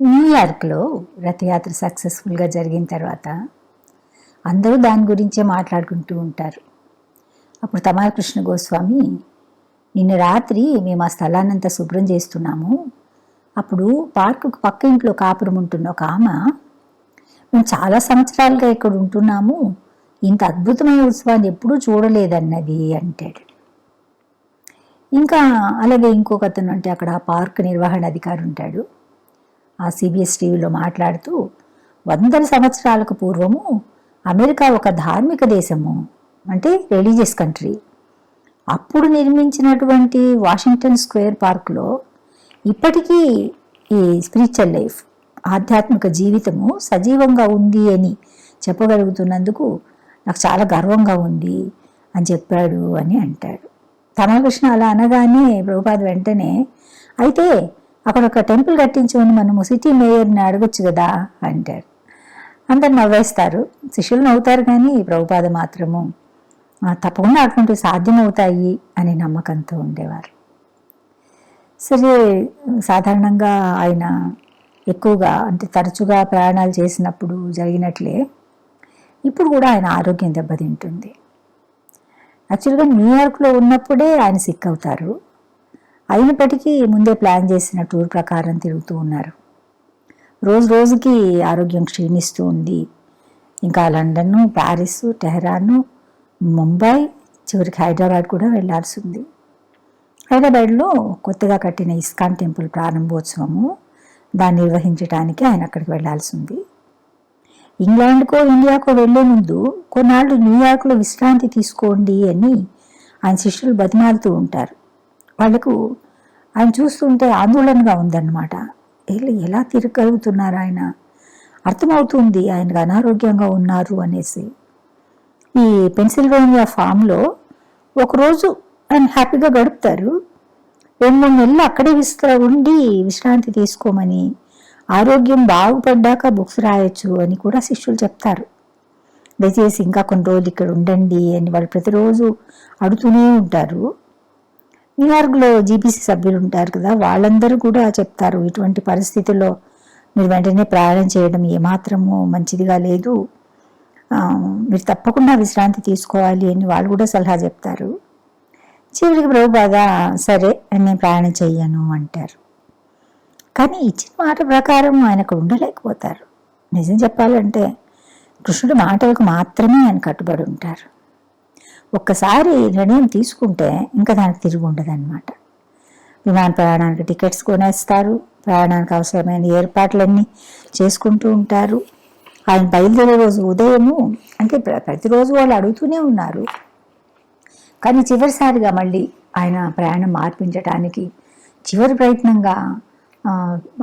న్యూయార్క్లో రథయాత్ర సక్సెస్ఫుల్గా జరిగిన తర్వాత అందరూ దాని గురించే మాట్లాడుకుంటూ ఉంటారు. అప్పుడు తమాలకృష్ణ గోస్వామి నిన్న రాత్రి మేము ఆ స్థలాన్నంతా శుభ్రం చేస్తున్నాము. అప్పుడు పార్కుకు పక్క ఇంట్లో కాపురం ఉంటున్న ఒక ఆమె మేము చాలా సంవత్సరాలుగా ఇక్కడ ఉంటున్నాము. ఇంత అద్భుతమైన ఉత్సవాన్ని ఎప్పుడూ చూడలేదన్నది అంటాడు. ఇంకా అలాగే ఇంకొక అతను అంటే అక్కడ పార్క్ నిర్వహణ అధికారి ఉంటాడు. ఆ సిబిఎస్ టీవీలో మాట్లాడుతూ వందల సంవత్సరాలకు పూర్వము అమెరికా ఒక ధార్మిక దేశము అంటే రిలీజియస్ కంట్రీ. అప్పుడు నిర్మించినటువంటి వాషింగ్టన్ స్క్వేర్ పార్క్లో ఇప్పటికీ ఈ స్పిరిచువల్ లైఫ్ ఆధ్యాత్మిక జీవితము సజీవంగా ఉంది అని చెప్పగలుగుతున్నందుకు నాకు చాలా గర్వంగా ఉంది అని చెప్పాడు అని అంటాడు. తమలకృష్ణ అలా అనగానే ప్రభుపాద వెంటనే అయితే అక్కడ ఒక టెంపుల్ కట్టించమని మనము సిటీ మేయర్ని అడగొచ్చు కదా అంటారు అందరు నవ్వేస్తారు. శిష్యులు నవ్వుతారు కానీ ప్రభుపాద మాత్రము తప్పకుండా అటువంటివి సాధ్యమవుతాయి అనే నమ్మకంతో ఉండేవారు. సరే సాధారణంగా ఆయన ఎక్కువగా అంటే తరచుగా ప్రయాణాలు చేసినప్పుడు జరిగినట్లే ఇప్పుడు కూడా ఆయన ఆరోగ్యం దెబ్బతింటుంది. యాక్చువల్గా న్యూయార్క్లో ఉన్నప్పుడే ఆయన సిక్ అవుతారు. అయినప్పటికీ ముందే ప్లాన్ చేసిన టూర్ ప్రకారం తిరుగుతూ ఉన్నారు. రోజు రోజుకి ఆరోగ్యం క్షీణిస్తూ ఉంది. ఇంకా లండన్ ప్యారిస్ టెహరాను ముంబై చివరికి హైదరాబాద్ కూడా వెళ్ళాల్సి ఉంది. హైదరాబాద్లో కొత్తగా కట్టిన ఇస్కాన్ టెంపుల్ ప్రారంభోత్సవము దాన్ని నిర్వహించడానికి ఆయన అక్కడికి వెళ్ళాల్సి ఉంది. ఇంగ్లాండ్కో ఇండియాకో వెళ్ళే ముందు కొన్నాళ్ళు న్యూయార్క్లో విశ్రాంతి తీసుకోండి అని ఆయన శిష్యులు బతిమాలుతూ ఉంటారు. వాళ్ళకు ఆయన చూస్తుంటే ఆందోళనగా ఉందన్నమాట. వీళ్ళు ఎలా తిరగలుగుతున్నారు ఆయన? అర్థమవుతుంది ఆయనకు అనారోగ్యంగా ఉన్నారు అనేసి. ఈ పెన్సిల్వేనియా ఫామ్లో ఒకరోజు ఆయన హ్యాపీగా గడుపుతారు. రెండు మూడు నెలలు అక్కడే విశ్ర ఉండి విశ్రాంతి తీసుకోమని ఆరోగ్యం బాగుపడ్డాక బుక్స్ రాయొచ్చు అని కూడా శిష్యులు చెప్తారు. దయచేసి ఇంకా కొన్ని రోజులు ఇక్కడ ఉండండి అని వాళ్ళు ప్రతిరోజు అడుగుతూనే ఉంటారు. న్యూయార్క్లో జీపీసీ సభ్యులు ఉంటారు కదా వాళ్ళందరూ కూడా చెప్తారు ఇటువంటి పరిస్థితుల్లో మీరు వెంటనే ప్రయాణం చేయడం ఏమాత్రము మంచిదిగా లేదు. మీరు తప్పకుండా విశ్రాంతి తీసుకోవాలి అని వాళ్ళు కూడా సలహా చెప్తారు. చివరికి ప్రభుబాధ సరే నేను ప్రయాణం చెయ్యను అంటారు. కానీ ఇచ్చిన మాట ప్రకారం ఆయన అక్కడ ఉండలేకపోతారు. నిజం చెప్పాలంటే కృష్ణుడు మాటలకు మాత్రమే ఆయన కట్టుబడి ఉంటారు. ఒక్కసారి నిర్ణయం తీసుకుంటే ఇంకా దానికి తిరిగి ఉండదన్నమాట. విమాన ప్రయాణానికి టికెట్స్ కొనేస్తారు. ప్రయాణానికి అవసరమైన ఏర్పాట్లన్నీ చేసుకుంటూ ఉంటారు. ఆయన బయలుదేరే రోజు ఉదయము అంటే ప్ర- ప్రతిరోజు వాళ్ళు అడుగుతూనే ఉన్నారు. కానీ చివరిసారిగా మళ్ళీ ఆయన ప్రయాణం మార్పించడానికి చివరి ప్రయత్నంగా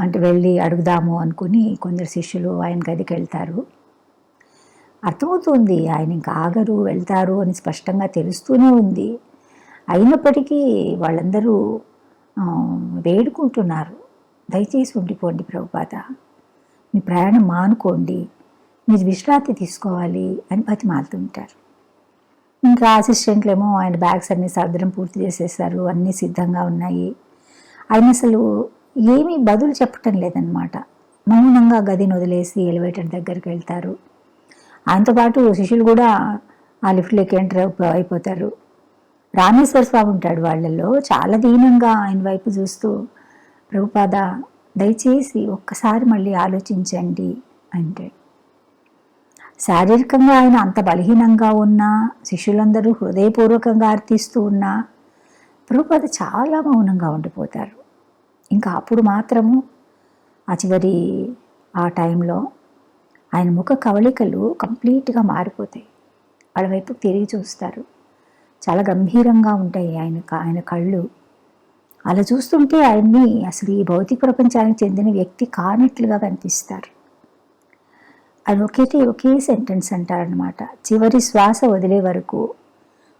అంటే వెళ్ళి అడుగుదాము అనుకుని కొందరు శిష్యులు ఆయన గదికి వెళ్తారు. అర్థమవుతుంది. ఆయన ఇంకా ఆగరు వెళ్తారు అని స్పష్టంగా తెలుస్తూనే ఉంది. అయినప్పటికీ వాళ్ళందరూ వేడుకుంటున్నారు. దయచేసి ఉండిపోండి ప్రభుపాద మీ ప్రయాణం మానుకోండి. మీరు విశ్రాంతి తీసుకోవాలి అని బతిమాలుతుంటారు ఇంకా అసిస్టెంట్లు ఏమో ఆయన బ్యాగ్స్ అన్ని సర్దడం పూర్తి చేసేసారు. అన్నీ సిద్ధంగా ఉన్నాయి. ఆయన అసలు ఏమీ బదులు చెప్పటం లేదనమాట మౌనంగా గదిని వదిలేసి ఎలివేటర్ దగ్గరికి వెళ్తారు. ఆయనతో పాటు శిష్యులు కూడా ఆ లిఫ్ట్లోకి ఎంటర్ అయిపోతారు. రామేశ్వర స్వామి ఉంటాడు వాళ్ళల్లో. చాలా దీనంగా ఆయన వైపు చూస్తూ ప్రభుపాద దయచేసి ఒక్కసారి మళ్ళీ ఆలోచించండి అంటే శారీరకంగా ఆయన అంత బలహీనంగా ఉన్నా శిష్యులందరూ హృదయపూర్వకంగా అర్థిస్తూ ఉన్నా ప్రభుపాద చాలా మౌనంగా ఉండిపోతారు. ఇంకా అప్పుడు మాత్రము ఆ చివరి ఆ టైంలో ఆయన ముఖ కవళికలు కంప్లీట్గా మారిపోతాయి. వాళ్ళ వైపు తిరిగి చూస్తారు. చాలా గంభీరంగా ఉంటాయి ఆయన ఆయన కళ్ళు. అలా చూస్తుంటే ఆయన్ని అసలు ఈ భౌతిక ప్రపంచానికి చెందిన వ్యక్తి కానట్లుగా కనిపిస్తారు. అది ఒకటి ఒకే సెంటెన్స్ అంటారనమాట చివరి శ్వాస వదిలే వరకు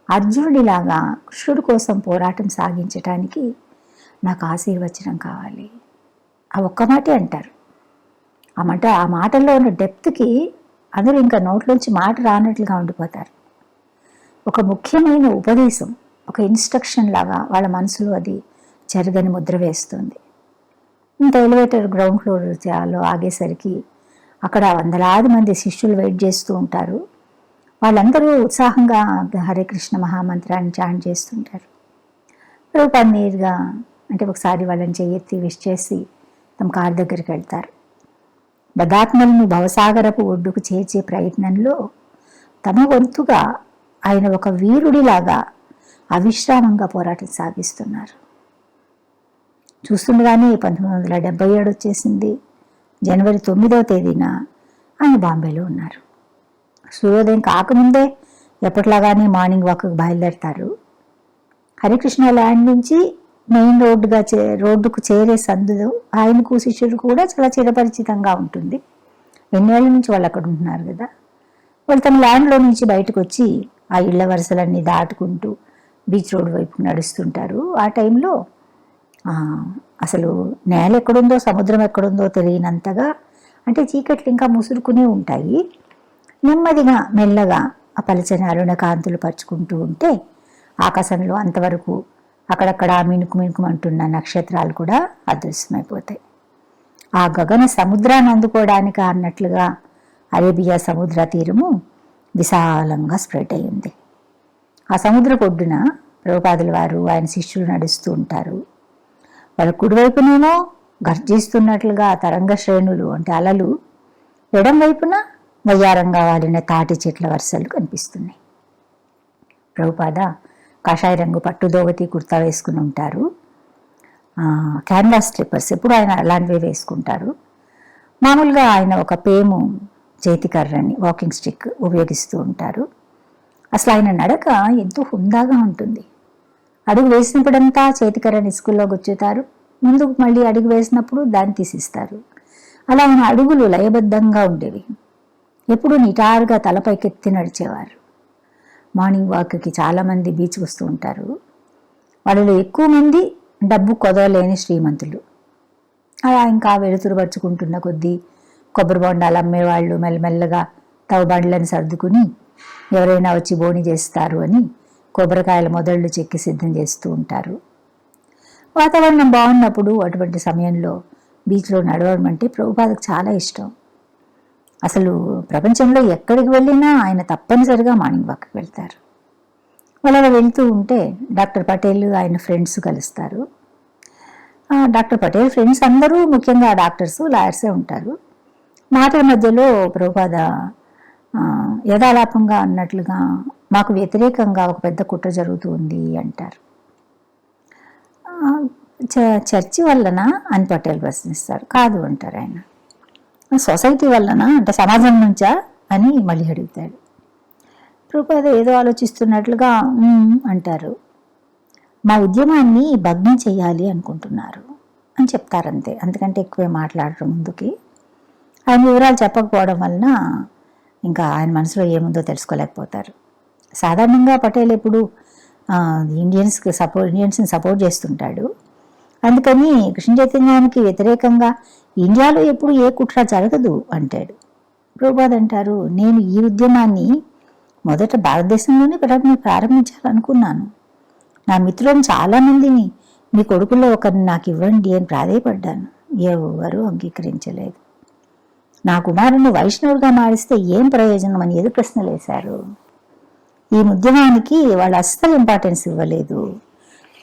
అర్జునుడిలాగా కృష్ణుడి కోసం పోరాటం సాగించటానికి నాకు ఆశీర్వచనం కావాలి. ఆ ఒక్క మాటే అంటారు. ఆ మాట ఆ మాటల్లో ఉన్న డెప్త్కి అందరూ ఇంకా నోట్లోంచి మాట రానట్లుగా ఉండిపోతారు. ఒక ముఖ్యమైన ఉపదేశం ఒక ఇన్స్ట్రక్షన్ లాగా వాళ్ళ మనసులో అది జరగని ముద్ర వేస్తుంది. ఇంత ఎలివేటర్ గ్రౌండ్ ఫ్లోర్లో ఆగేసరికి అక్కడ వందలాది మంది శిష్యులు వెయిట్ చేస్తూ ఉంటారు. వాళ్ళందరూ ఉత్సాహంగా హరే కృష్ణ మహామంత్రాన్ని చాంట్ చేస్తుంటారు. రూపాన్ని నేరుగా అంటే ఒకసారి వాళ్ళని చెయ్యెత్తి విష్ చేసి తమ కారు దగ్గరికి వెళ్తారు. బదాత్మలను భవసాగరపు ఒడ్డుకు చేర్చే ప్రయత్నంలో తమ వంతుగా ఆయన ఒక వీరుడిలాగా అవిశ్రామంగా పోరాటం సాగిస్తున్నారు. చూస్తుండగానే పంతొమ్మిది వందల డెబ్బై ఏడు వచ్చేసింది. జనవరి తొమ్మిదవ తేదీన ఆయన బాంబేలో ఉన్నారు. సూర్యోదయం కాకముందే ఎప్పట్లాగానే మార్నింగ్ వాక్కు బయలుదేరతారు. హరికృష్ణ ల్యాండ్ నుంచి మెయిన్ రోడ్డుగా చే రోడ్డుకు చేరే సందులో ఆయనకు శిష్యుడు కూడా చాలా చిరపరిచితంగా ఉంటుంది. ఎన్నేళ్ళ నుంచి వాళ్ళు అక్కడ ఉంటున్నారు కదా? వాళ్ళు తమ ల్యాండ్లో నుంచి బయటకు వచ్చి ఆ ఇళ్ళ వరుసలన్నీ దాటుకుంటూ బీచ్ రోడ్ వైపు నడుస్తుంటారు. ఆ టైంలో అసలు నేల ఎక్కడుందో సముద్రం ఎక్కడుందో తెలియనంతగా అంటే చీకట్లు ఇంకా ముసురుకునే ఉంటాయి. నెమ్మదిగా మెల్లగా ఆ పలచని అరుణ కాంతులు పరుచుకుంటూ ఉంటే ఆకాశంలో అంతవరకు అక్కడక్కడ మిణుకు మిణుకుమంటున్న నక్షత్రాలు కూడా అదృశ్యమైపోతాయి. ఆ గగన సముద్రాన్ని అందుకోవడానికి అన్నట్లుగా అరేబియా సముద్ర తీరము విశాలంగా స్ప్రెడ్ అయ్యింది. ఆ సముద్ర ఒడ్డున ప్రభుపాదుల వారు ఆయన శిష్యులు నడుస్తూ ఉంటారు. వాళ్ళ కుడివైపునేమో గర్జిస్తున్నట్లుగా తరంగ శ్రేణులు అంటే అలలు ఎడం వైపున వయ్యారంగా వాడిన తాటి చెట్ల వరుసలు కనిపిస్తున్నాయి. ప్రభుపాద కాషాయ రంగు పట్టు దోవతి కుర్తా వేసుకుని ఉంటారు. క్యాన్వాస్ స్లిప్పర్స్ ఎప్పుడు ఆయన అలాంటివి వేసుకుంటారు. మామూలుగా ఆయన ఒక పేము చేతికర్రని వాకింగ్ స్టిక్ ఉపయోగిస్తూ ఉంటారు. అసలు ఆయన నడక ఎంతో హుందాగా ఉంటుంది. అడుగు వేసినప్పుడంతా చేతికర్రని స్కూల్లో గుచ్చుతారు. ముందుకు మళ్ళీ అడుగు వేసినప్పుడు దాన్ని తీసిస్తారు. అలా ఆయన అడుగులు లయబద్ధంగా ఉండేవి. ఎప్పుడు నిటారుగా తలపైకెత్తి నడిచేవారు. మార్నింగ్ వాక్కి చాలామంది బీచ్ వస్తూ ఉంటారు. వాళ్ళలో ఎక్కువ మంది డబ్బు కొదవలేని శ్రీమంతులు. అలా ఇంకా వెలుతురు పరుచుకుంటున్న కొద్దీ కొబ్బరి బొండాలు అమ్మేవాళ్ళు మెల్లమెల్లగా తవ బండ్లను సర్దుకుని ఎవరైనా వచ్చి బోని చేస్తారు అని కొబ్బరికాయల మొదళ్ళు చెక్కి సిద్ధం చేస్తూ ఉంటారు. వాతావరణం బాగున్నప్పుడు అటువంటి సమయంలో బీచ్లో నడవడం అంటే ప్రభుపాదకు చాలా ఇష్టం. అసలు ప్రపంచంలో ఎక్కడికి వెళ్ళినా ఆయన తప్పనిసరిగా మార్నింగ్ వాక్కి వెళ్తారు. వాళ్ళు అలా వెళ్తూ ఉంటే డాక్టర్ పటేల్ ఆయన ఫ్రెండ్స్ కలుస్తారు. డాక్టర్ పటేల్ ఫ్రెండ్స్ అందరూ ముఖ్యంగా డాక్టర్స్ లాయర్సే ఉంటారు. మాటల మధ్యలో ప్రభుపాద యథాలాపంగా అన్నట్లుగా మాకు వ్యతిరేకంగా ఒక పెద్ద కుట్ర జరుగుతూ ఉంది అంటారు. చర్చి వల్లన అని పటేల్ ప్రశ్నిస్తారు. కాదు అంటారు ఆయన. సొసైటీ వల్లన? అంటే సమాజం నుంచా? అని మళ్ళీ అడుగుతాడు. రూపాయి ఏదో ఆలోచిస్తున్నట్లుగా అంటారు. మా ఉద్యమాన్ని భగ్నం చేయాలి అనుకుంటున్నారు అని చెప్తారంతే. అందుకంటే ఎక్కువే మాట్లాడరు ముందుకి. ఆయన వివరాలు చెప్పకపోవడం వలన ఇంకా ఆయన మనసులో ఏముందో తెలుసుకోలేకపోతారు. సాధారణంగా పటేల్ ఎప్పుడు ఇండియన్స్కి సపోర్ట్ ఇండియన్స్ని సపోర్ట్ చేస్తుంటాడు. అందుకని కృష్ణ చైతన్యానికి వ్యతిరేకంగా ఇండియాలో ఎప్పుడు ఏ కుట్ర జరగదు అంటాడు. ప్రభుపాద్ అంటారు నేను ఈ ఉద్యమాన్ని మొదట భారతదేశంలోనే ప్రారంభించాలనుకున్నాను. నా మిత్రులను చాలామందిని మీ కొడుకుల్లో ఒకరిని నాకు ఇవ్వండి అని ప్రాధాయపడ్డాను. ఎవరు అంగీకరించలేదు. నా కుమారుని వైష్ణవుడిగా మారిస్తే ఏం ప్రయోజనం అని ఎదురు ప్రశ్నలు వేశారు ఈ ఉద్యమానికి వాళ్ళు అస్సలు ఇంపార్టెన్స్ ఇవ్వలేదు.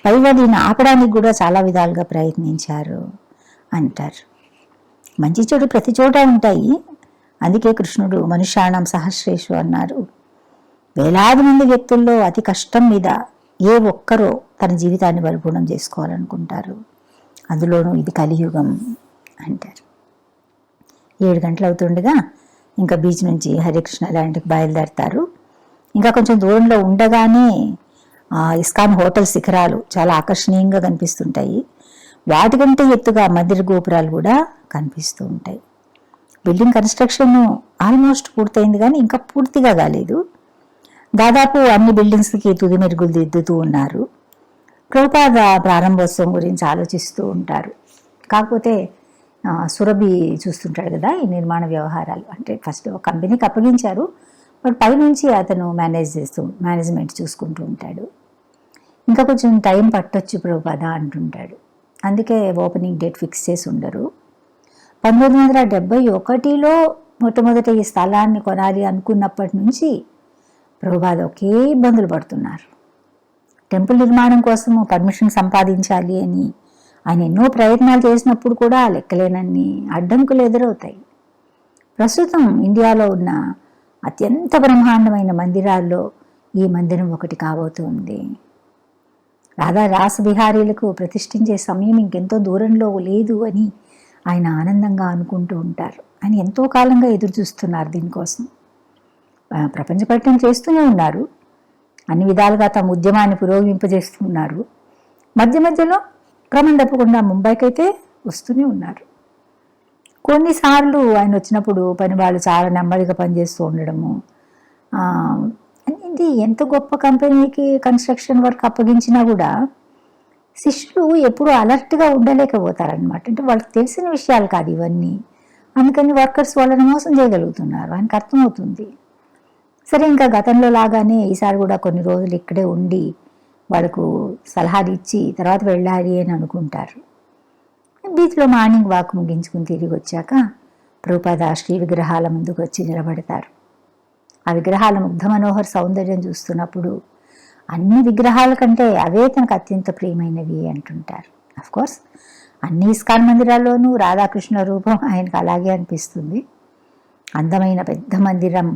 పైగా ఆపడానికి కూడా చాలా విధాలుగా ప్రయత్నించారు అంటారు. మంచి చెడు ప్రతి చోట ఉంటాయి. అందుకే కృష్ణుడు మనుష్యాణం సహస్రేషు అన్నారు. వేలాది మంది వ్యక్తుల్లో అతి కష్టం మీద ఏ ఒక్కరో తన జీవితాన్ని పరిపూర్ణం చేసుకోవాలనుకుంటారు. అందులోనూ ఇది కలియుగం అంటారు. ఏడు గంటలు అవుతుండగా ఇంకా బీచ్ నుంచి హరికృష్ణ ల్యాండ్కి బయలుదేరతారు. ఇంకా కొంచెం దూరంలో ఉండగానే ఇస్కాన్ హోటల్ శిఖరాలు చాలా ఆకర్షణీయంగా కనిపిస్తుంటాయి. వాటికంటే ఎత్తుగా మందిర గోపురాలు కూడా కనిపిస్తూ ఉంటాయి. బిల్డింగ్ కన్స్ట్రక్షన్ ఆల్మోస్ట్ పూర్తయింది కానీ ఇంకా పూర్తిగా కాలేదు. దాదాపు అన్ని బిల్డింగ్స్కి తుది మెరుగులు దిద్దుతూ ఉన్నారు. ప్రభుపాద ప్రారంభోత్సవం గురించి ఆలోచిస్తూ ఉంటారు. కాకపోతే సురభి చూస్తుంటాడు కదా ఈ నిర్మాణ వ్యవహారాలు. అంటే ఫస్ట్ ఒక కంపెనీకి అప్పగించారు. బట్ పైనుంచి అతను మేనేజ్ చేస్తూ మేనేజ్మెంట్ చూసుకుంటూ ఉంటాడు. ఇంకా కొంచెం టైం పట్టొచ్చు ప్రభుపాద అంటుంటాడు. అందుకే ఓపెనింగ్ డేట్ ఫిక్స్ చేసి ఉండరు. పంతొమ్మిది వందల డెబ్బై ఒకటిలో మొట్టమొదట ఈ స్థలాన్ని కొనాలి అనుకున్నప్పటి నుంచి ప్రభుబాద ఒకే ఇబ్బందులు పడుతున్నారు. టెంపుల్ నిర్మాణం కోసము పర్మిషన్ సంపాదించాలి అని ఆయన ఎన్నో ప్రయత్నాలు చేసినప్పుడు కూడా లెక్కలేనన్ని అడ్డంకులు ఎదురవుతాయి. ప్రస్తుతం ఇండియాలో ఉన్న అత్యంత బ్రహ్మాండమైన మందిరాల్లో ఈ మందిరం ఒకటి కాబోతుంది. రాధా రాస బిహారీలకు ప్రతిష్ఠించే సమయం ఇంకెంతో దూరంలో లేదు అని ఆయన ఆనందంగా అనుకుంటూ ఉంటారు. ఆయన ఎంతో కాలంగా ఎదురు చూస్తున్నారు దీనికోసం. ప్రపంచ పర్యటన చేస్తూనే ఉన్నారు. అన్ని విధాలుగా తమ ఉద్యమాన్ని పురోగింపజేస్తున్నారు మధ్య మధ్యలో క్రమం తప్పకుండా ముంబైకి అయితే వస్తూనే ఉన్నారు. కొన్నిసార్లు ఆయన వచ్చినప్పుడు పని వాళ్ళు చాలా నెమ్మదిగా పనిచేస్తూ ఉండడము ఇది ఎంత గొప్ప కంపెనీకి కన్స్ట్రక్షన్ వర్క్ అప్పగించినా కూడా శిష్యులు ఎప్పుడూ అలర్ట్గా ఉండలేకపోతారనమాట అంటే వాళ్ళకి తెలిసిన విషయాలు కాదు ఇవన్నీ. అందుకని వర్కర్స్ వాళ్ళని మోసం చేయగలుగుతున్నారు. ఆయనకు అర్థమవుతుంది. సరే ఇంకా గతంలో లాగానే ఈసారి కూడా కొన్ని రోజులు ఇక్కడే ఉండి వాళ్ళకు సలహాలు ఇచ్చి తర్వాత వెళ్ళాలి అని అనుకుంటారు. బీచ్లో మార్నింగ్ వాక్ ముగించుకుని తిరిగి వచ్చాక ప్రభుపాద శ్రీ విగ్రహాల ముందుకు వచ్చి నిలబడతారు. ఆ విగ్రహాల ముగ్ధ మనోహర్ సౌందర్యం చూస్తున్నప్పుడు అన్ని విగ్రహాల కంటే అవే తనకు అత్యంత ప్రియమైనవి అంటుంటారు. కోర్స్ అన్ని ఇస్కాన్ మందిరాల్లోనూ రాధాకృష్ణ రూపం ఆయనకు అలాగే అనిపిస్తుంది. అందమైన పెద్ద మందిరం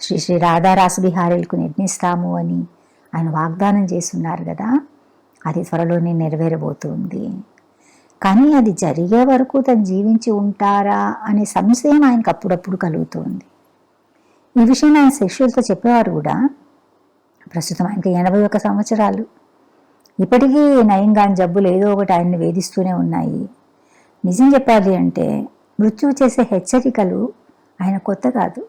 శ్రీ శ్రీ రాధారాస బిహారీలకు నిర్మిస్తాము అని ఆయన వాగ్దానం చేస్తున్నారు కదా అది త్వరలోనే నెరవేరబోతుంది. కానీ అది జరిగే వరకు తను జీవించి ఉంటారా అనే సంశయం ఆయనకు అప్పుడప్పుడు కలుగుతుంది. ఈ విషయం ఆయన శిష్యులతో చెప్పేవారు కూడా. ప్రస్తుతం ఆయనకి ఎనభై ఒక్క సంవత్సరాలు. ఇప్పటికీ నయంగా జబ్బులు ఏదో ఒకటి ఆయన్ని వేధిస్తూనే ఉన్నాయి. నిజం చెప్పాలి అంటే మృత్యువు చేసే హెచ్చరికలు ఆయన కొత్త కాదు.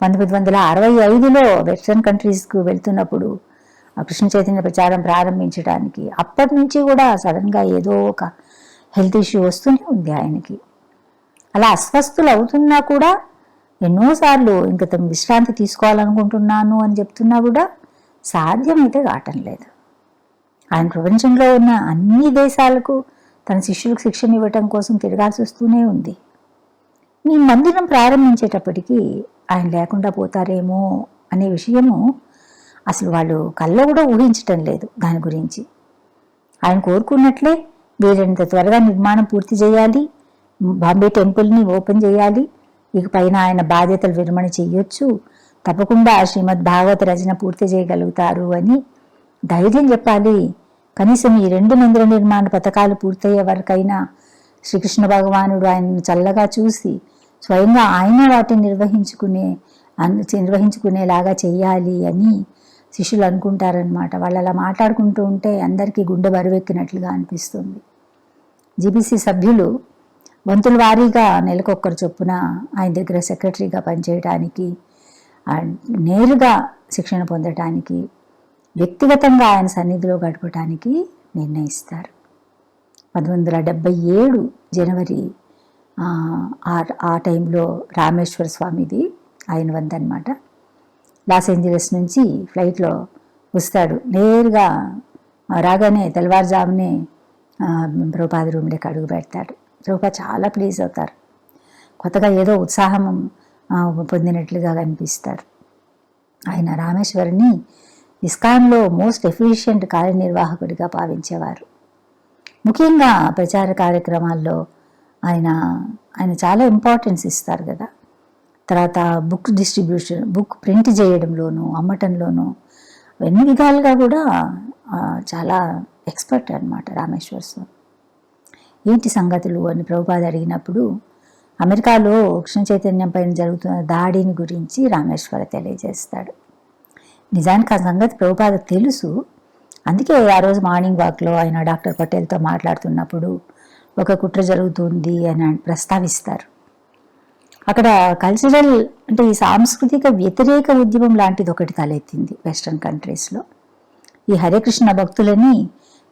పంతొమ్మిది వందల అరవై ఐదులో వెస్ట్రన్ కంట్రీస్కు వెళ్తున్నప్పుడు కృష్ణ చైతన్య ప్రచారం ప్రారంభించడానికి అప్పటి నుంచి కూడా సడన్గా ఏదో ఒక హెల్త్ ఇష్యూ వస్తూనే ఉంది ఆయనకి. అలా అస్వస్థులు అవుతున్నా కూడా ఎన్నోసార్లు ఇంక తను విశ్రాంతి తీసుకోవాలనుకుంటున్నాను అని చెప్తున్నా కూడా సాధ్యమైతే కావటం లేదు. ఆయన ప్రపంచంలో ఉన్న అన్ని దేశాలకు తన శిష్యులకు శిక్షణ ఇవ్వటం కోసం తిరగాల్సి వస్తూనే ఉంది. మీ మందిరం ప్రారంభించేటప్పటికీ ఆయన లేకుండా పోతారేమో అనే విషయము అసలు వాళ్ళు కళ్ళ కూడా ఊహించటం లేదు దాని గురించి. ఆయన కోరుకున్నట్లే వీరంత త్వరగా నిర్మాణం పూర్తి చేయాలి. బాంబే టెంపుల్ని ఓపెన్ చేయాలి. ఇక పైన ఆయన బాధ్యతలు విరమణ చేయొచ్చు. తప్పకుండా శ్రీమద్ భాగవత రచన పూర్తి చేయగలుగుతారు అని ధైర్యం చెప్పాలి. కనీసం ఈ రెండు మందిర నిర్మాణ పథకాలు పూర్తయ్యే వరకైనా శ్రీకృష్ణ భగవానుడు ఆయనను చల్లగా చూసి స్వయంగా ఆయన వాటిని నిర్వహించుకునే నిర్వహించుకునేలాగా చేయాలి అని శిష్యులు అనుకుంటారనమాట వాళ్ళు అలా మాట్లాడుకుంటూ ఉంటే అందరికీ గుండె బరువెక్కినట్లుగా అనిపిస్తుంది. జీబీసీ సభ్యులు వంతుల వారీగా నెలకొక్కరు చొప్పున ఆయన దగ్గర సెక్రటరీగా పనిచేయడానికి నేరుగా శిక్షణ పొందటానికి వ్యక్తిగతంగా ఆయన సన్నిధిలో గడపటానికి నిర్ణయిస్తారు. పంతొమ్మిది వందల డెబ్బై ఏడు జనవరి ఆ టైంలో రామేశ్వర స్వామిది ఆయన వందనమాట లాస్ ఏంజలస్ నుంచి ఫ్లైట్లో వస్తాడు. నేరుగా రాగానే తెల్లవారుజామునే ప్రభుపాద రూమ్లోకి అడుగు పెడతాడు. రూప చాలా ప్లీజ్ అవుతారు. కొత్తగా ఏదో ఉత్సాహం పొందినట్లుగా కనిపిస్తారు ఆయన రామేశ్వరిని ఇస్కాన్లో మోస్ట్ ఎఫిషియెంట్ కార్యనిర్వాహకుడిగా భావించేవారు. ముఖ్యంగా ప్రచార కార్యక్రమాల్లో ఆయన ఆయన చాలా ఇంపార్టెన్స్ ఇస్తారు కదా. తర్వాత బుక్ డిస్ట్రిబ్యూషన్ బుక్ ప్రింట్ చేయడంలోనూ అమ్మటంలోనూ అన్ని విధాలుగా కూడా చాలా ఎక్స్పర్ట్ అనమాట రామేశ్వర స్వామి. ఏంటి సంగతులు అని ప్రభుపాద అడిగినప్పుడు అమెరికాలో కృష్ణ చైతన్యం పైన జరుగుతున్న దాడిని గురించి రామేశ్వర తెలియజేస్తాడు. నిజానికి ఆ సంగతి ప్రభుపాద తెలుసు. అందుకే ఆ రోజు మార్నింగ్ వాక్లో ఆయన డాక్టర్ పటేల్తో మాట్లాడుతున్నప్పుడు ఒక కుట్ర జరుగుతుంది అని ప్రస్తావిస్తారు. అక్కడ కల్చరల్ అంటే ఈ సాంస్కృతిక వ్యతిరేక ఉద్యమం లాంటిది ఒకటి తలెత్తింది వెస్ట్రన్ కంట్రీస్లో ఈ హరే కృష్ణ భక్తులని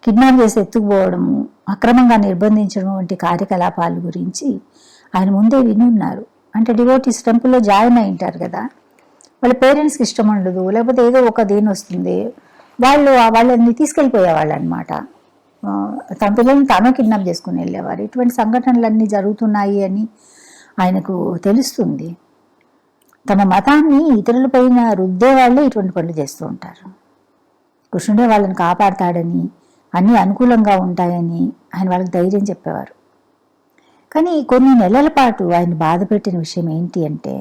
కిడ్నాప్ చేసి ఎత్తుకుపోవడము అక్రమంగా నిర్బంధించడం వంటి కార్యకలాపాల గురించి ఆయన ముందే విని ఉన్నారు. అంటే డివోటీస్ టెంపుల్లో జాయిన్ అయి ఉంటారు కదా. వాళ్ళ పేరెంట్స్కి ఇష్టం ఉండదు. లేకపోతే ఏదో ఒక దేని వస్తుంది. వాళ్ళు వాళ్ళని తీసుకెళ్ళిపోయేవాళ్ళు అనమాట తన పిల్లల్ని తామే కిడ్నాప్ చేసుకుని వెళ్ళేవారు. ఇటువంటి సంఘటనలన్నీ జరుగుతున్నాయి అని ఆయనకు తెలుస్తుంది. తమ మతాన్ని ఇతరులపైన రుద్దే వాళ్ళే ఇటువంటి పనులు చేస్తూ ఉంటారు. కృష్ణుడే వాళ్ళని కాపాడతాడని అన్నీ అనుకూలంగా ఉంటాయని ఆయన వాళ్ళకి ధైర్యం చెప్పేవారు. కానీ కొన్ని నెలల పాటు ఆయన బాధ పెట్టిన విషయం ఏంటి అంటే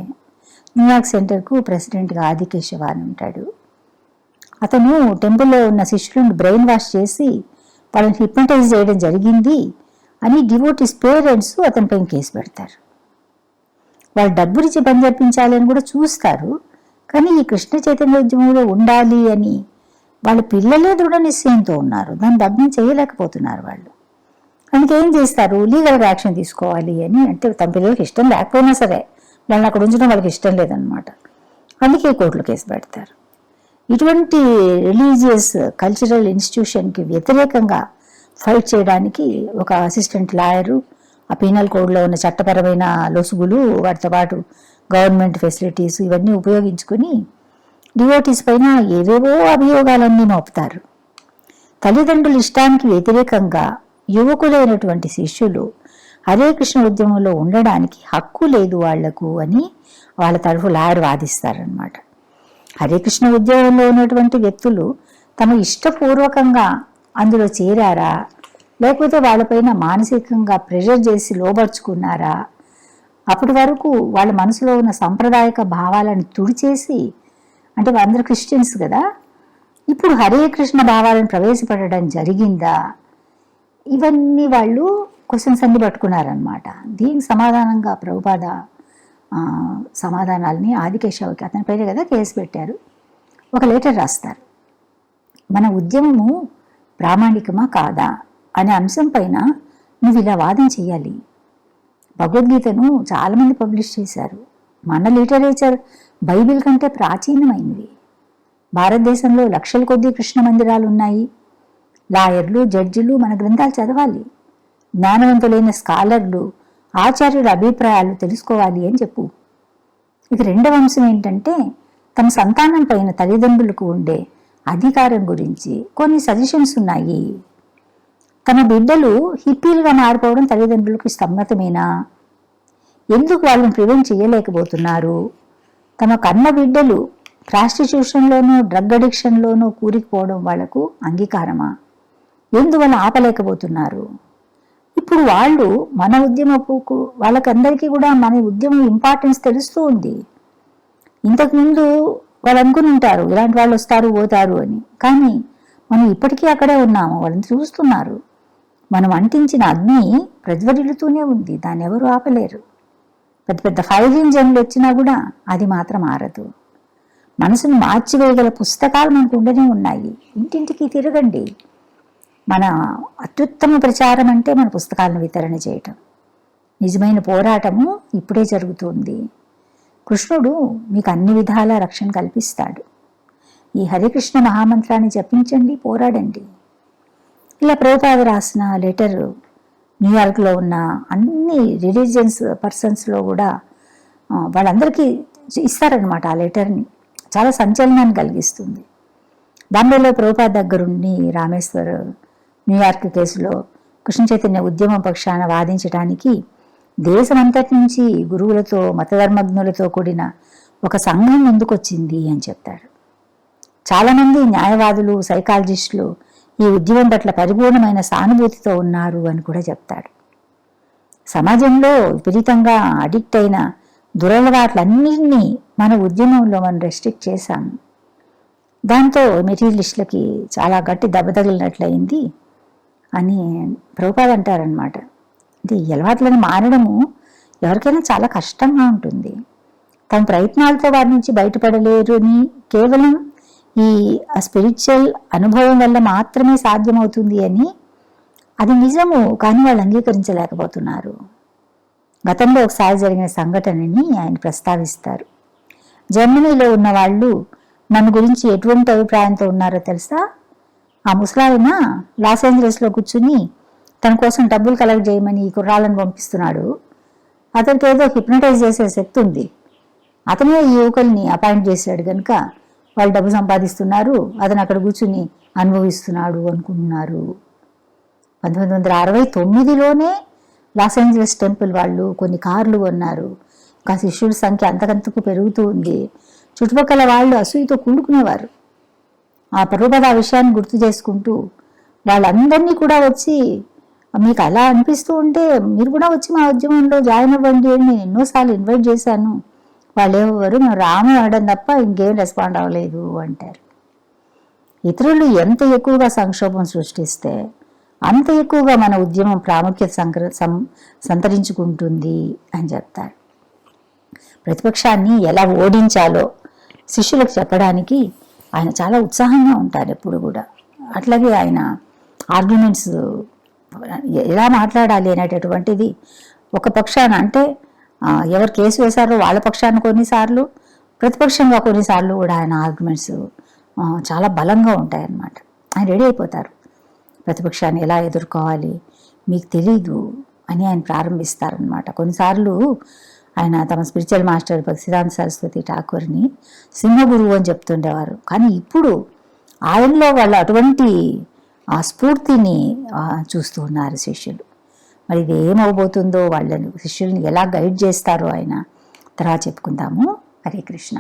న్యూయార్క్ సెంటర్కు ప్రెసిడెంట్గా ఆదికేశవ అని ఉంటాడు. అతను టెంపుల్లో ఉన్న శిష్యులను బ్రెయిన్ వాష్ చేసి వాళ్ళని హిప్నటైజ్ చేయడం జరిగింది అని డివోటీస్ పేరెంట్స్ అతనిపైన కేసు పెడతారు. వాళ్ళు డబ్బులిచ్చి పని చెప్పించాలి అని కూడా చూస్తారు. కానీ ఈ కృష్ణ చైతన్య ఉద్యమంలో ఉండాలి అని వాళ్ళ పిల్లలే దృఢ నిశ్చయంతో ఉన్నారు. దాన్ని భగ్నం చేయలేకపోతున్నారు వాళ్ళు. అందుకే ఏం చేస్తారు? లీగల్గా యాక్షన్ తీసుకోవాలి అని అంటే తమ పిల్లలకి ఇష్టం లేకపోయినా సరే వాళ్ళని అక్కడ ఉంచడం వాళ్ళకి ఇష్టం లేదనమాట అందుకే కోర్టులో కేసు పెడతారు. ఇటువంటి రిలీజియస్ కల్చరల్ ఇన్స్టిట్యూషన్కి వ్యతిరేకంగా ఫైట్ చేయడానికి ఒక అసిస్టెంట్ లాయరు ఆ పీనల్ కోడ్లో ఉన్న చట్టపరమైన లొసుగులు వాటితో పాటు గవర్నమెంట్ ఫెసిలిటీస్ ఇవన్నీ ఉపయోగించుకుని డివోటీస్ పైన ఏవేవో అభియోగాలన్నీ మోపుతారు. తల్లిదండ్రుల ఇష్టానికి వ్యతిరేకంగా యువకులైనటువంటి శిష్యులు హరే కృష్ణ ఉద్యమంలో ఉండడానికి హక్కు లేదు వాళ్ళకు అని వాళ్ళ తరఫు లాయర్ వాదిస్తారనమాట హరే కృష్ణ ఉద్యమంలో ఉన్నటువంటి వ్యక్తులు తమ ఇష్టపూర్వకంగా అందులో చేరారా? లేకపోతే వాళ్ళపైన మానసికంగా ప్రెషర్ చేసి లోబర్చుకున్నారా? అప్పటి వరకు వాళ్ళ మనసులో ఉన్న సాంప్రదాయక భావాలను తుడిచేసి అంటే వారందరూ క్రిస్టియన్స్ కదా? ఇప్పుడు హరే కృష్ణ భావాలను ప్రవేశపెట్టడం జరిగిందా? ఇవన్నీ వాళ్ళు క్వశ్చన్స్ అన్ని పట్టుకున్నారనమాట దీనికి సమాధానంగా ప్రభుపాద సమాధానాలని ఆదికేశవకి అతని పేరే కదా కేసు పెట్టారు. ఒక లెటర్ రాస్తారు. మన ఉద్యమము ప్రామాణికమా కాదా? అనే అంశం పైన నువ్వు ఇలా వాదన చేయాలి భగవద్గీతను చాలామంది పబ్లిష్ చేశారు. మన లిటరేచర్ బైబిల్ కంటే ప్రాచీనమైనవి భారతదేశంలో లక్షల కొద్దీ కృష్ణ మందిరాలు ఉన్నాయి. లాయర్లు జడ్జిలు మన గ్రంథాలు చదవాలి. జ్ఞానవంతులైన స్కాలర్లు ఆచార్యుల అభిప్రాయాలు తెలుసుకోవాలి అని చెప్పు. ఇక రెండవ అంశం ఏంటంటే తమ సంతానం పైన తల్లిదండ్రులకు ఉండే అధికారం గురించి కొన్ని సజెషన్స్ ఉన్నాయి. తమ బిడ్డలు హిప్పీలుగా మారిపోవడం తల్లిదండ్రులకు సమ్మతమేనా? ఎందుకు వాళ్ళని ప్రివెంట్ చేయలేకపోతున్నారు? తమ కన్న బిడ్డలు ప్రాస్టిట్యూషన్లోనూ డ్రగ్ అడిక్షన్లోనూ కూరికిపోవడం వాళ్ళకు అంగీకారమా? ఎందువల్ల ఆపలేకపోతున్నారు? ఇప్పుడు వాళ్ళు మన ఉద్యమపుకు వాళ్ళకందరికీ కూడా మన ఉద్యమం ఇంపార్టెన్స్ తెలుస్తూ ఉంది. ఇంతకుముందు వాళ్ళు అనుకుని ఉంటారు ఇలాంటి వాళ్ళు వస్తారు పోతారు అని. కానీ మనం ఇప్పటికీ అక్కడే ఉన్నాము వాళ్ళని చూస్తున్నారు. మనం అంటించిన అగ్ని ప్రజ్వరిల్లుతూనే ఉంది దాన్ని ఎవరు ఆపలేరు. పెద్ద పెద్ద ఫైర్ ఇంజన్లు వచ్చినా కూడా అది మాత్రం ఆరదు. మనసును మార్చివేయగల పుస్తకాలు మనకు ఉండనే ఉన్నాయి. ఇంటింటికి తిరగండి. మన అత్యుత్తమ ప్రచారం అంటే మన పుస్తకాలను వితరణ చేయటం. నిజమైన పోరాటము ఇప్పుడే జరుగుతుంది. కృష్ణుడు మీకు అన్ని విధాల రక్షణ కల్పిస్తాడు. ఈ హరికృష్ణ మహామంత్రాన్ని జపించండి పోరాడండి. ఇలా ప్రభుపాద రాసిన లెటరు న్యూయార్క్లో ఉన్న అన్ని రిలీజియన్స్ పర్సన్స్లో కూడా వాళ్ళందరికీ ఇస్తారనమాట ఆ లెటర్ని. చాలా సంచలనాన్ని కలిగిస్తుంది. బాంబేలో ప్రభుపాద దగ్గరుండి రామేశ్వర్ న్యూయార్క్ కేసులో కృష్ణ చైతన్య ఉద్యమ పక్షాన వాదించడానికి దేశమంతటి నుంచి గురువులతో మతధర్మజ్ఞులతో కూడిన ఒక సంఘం ముందుకొచ్చింది అని చెప్తాడు చాలామంది న్యాయవాదులు సైకాలజిస్టులు ఈ ఉద్యమం పట్ల పరిపూర్ణమైన సానుభూతితో ఉన్నారు అని కూడా చెప్తాడు. సమాజంలో విపరీతంగా అడిక్ట్ అయిన దురలవాట్లన్నింటినీ మన ఉద్యమంలో మనం రెస్ట్రిక్ట్ చేశాము దాంతో మెటీరియలిస్టులకి చాలా గట్టి దెబ్బ తగిలినట్లయింది అని ప్రభుపాద్ అంటారనమాట అంటే ఈ అలవాట్లను మారడము ఎవరికైనా చాలా కష్టంగా ఉంటుంది. తమ ప్రయత్నాలతో వారి నుంచి బయటపడలేరు అని కేవలం ఈ స్పిరిచువల్ అనుభవం వల్ల మాత్రమే సాధ్యమవుతుంది అని అది నిజము కానీ వాళ్ళు అంగీకరించలేకపోతున్నారు. గతంలో ఒకసారి జరిగిన సంఘటనని ఆయన ప్రస్తావిస్తారు. జర్మనీలో ఉన్న వాళ్ళు నన్ను గురించి ఎటువంటి అభిప్రాయంతో ఉన్నారో తెలుసా? ఆ ముసలాయన లాస్ ఏంజలస్లో కూర్చుని తన కోసం డబ్బులు కలెక్ట్ చేయమని ఈ కుర్రాళ్ళని పంపిస్తున్నాడు. అతనికి ఏదో హిప్నటైజ్ చేసే శక్తి ఉంది. అతనే ఈ యువకుల్ని అపాయింట్ చేశాడు కనుక వాళ్ళు డబ్బు సంపాదిస్తున్నారు అతను అక్కడ కూర్చుని అనుభవిస్తున్నాడు అనుకుంటున్నారు. పంతొమ్మిది వందల అరవై తొమ్మిదిలోనే లాస్ ఏంజలస్ టెంపుల్ వాళ్ళు కొన్ని కార్లు కొన్నారు. ఇంకా శిష్యుల సంఖ్య అంతకంతకు పెరుగుతూ ఉంది. చుట్టుపక్కల వాళ్ళు అసూయతో కూడుకునేవారు. ఆ పర్వపద విషయాన్ని గుర్తు చేసుకుంటూ వాళ్ళందరినీ కూడా వచ్చి మీకు అలా అనిపిస్తూ ఉంటే మీరు కూడా వచ్చి మా ఉద్యమంలో జాయిన్ అవ్వండి అని నేను ఎన్నోసార్లు ఇన్వైట్ చేశాను. వాళ్ళు నువ్వు రాము అనడం తప్ప ఇంకేం రెస్పాండ్ అవ్వలేదు అంటారు. ఇతరులు ఎంత ఎక్కువగా సంక్షోభం సృష్టిస్తే అంత ఎక్కువగా మన ఉద్యమం ప్రాముఖ్యత సంక్ర సం సంతరించుకుంటుంది అని చెప్తారు. ప్రతిపక్షాన్ని ఎలా ఓడించాలో శిష్యులకు చెప్పడానికి ఆయన చాలా ఉత్సాహంగా ఉంటారు ఎప్పుడు కూడా. అట్లాగే ఆయన ఆర్గ్యుమెంట్స్ ఎలా మాట్లాడాలి అనేటటువంటిది ఒక పక్షాన అంటే ఎవరు కేసు వేశారో వాళ్ళ పక్షాన్ని కొన్నిసార్లు ప్రతిపక్షంగా కొన్నిసార్లు కూడా ఆయన ఆర్గ్యుమెంట్స్ చాలా బలంగా ఉంటాయన్నమాట. ఆయన రెడీ అయిపోతారు. ప్రతిపక్షాన్ని ఎలా ఎదుర్కోవాలి మీకు తెలీదు అని ఆయన ప్రారంభిస్తారనమాట కొన్నిసార్లు ఆయన తమ స్పిరిచువల్ మాస్టర్ భక్తిదాంత సరస్వతి ఠాకూర్ని సింహగురువు అని చెప్తుండేవారు. కానీ ఇప్పుడు ఆయనలో వాళ్ళు అటువంటి ఆ స్ఫూర్తిని చూస్తూ ఉన్నారు శిష్యులు. మరి ఇది ఏమవబోతుందో వాళ్ళని శిష్యుల్ని ఎలా గైడ్ చేస్తారో ఆయన తర్వాత చెప్పుకుందాము. హరే కృష్ణ.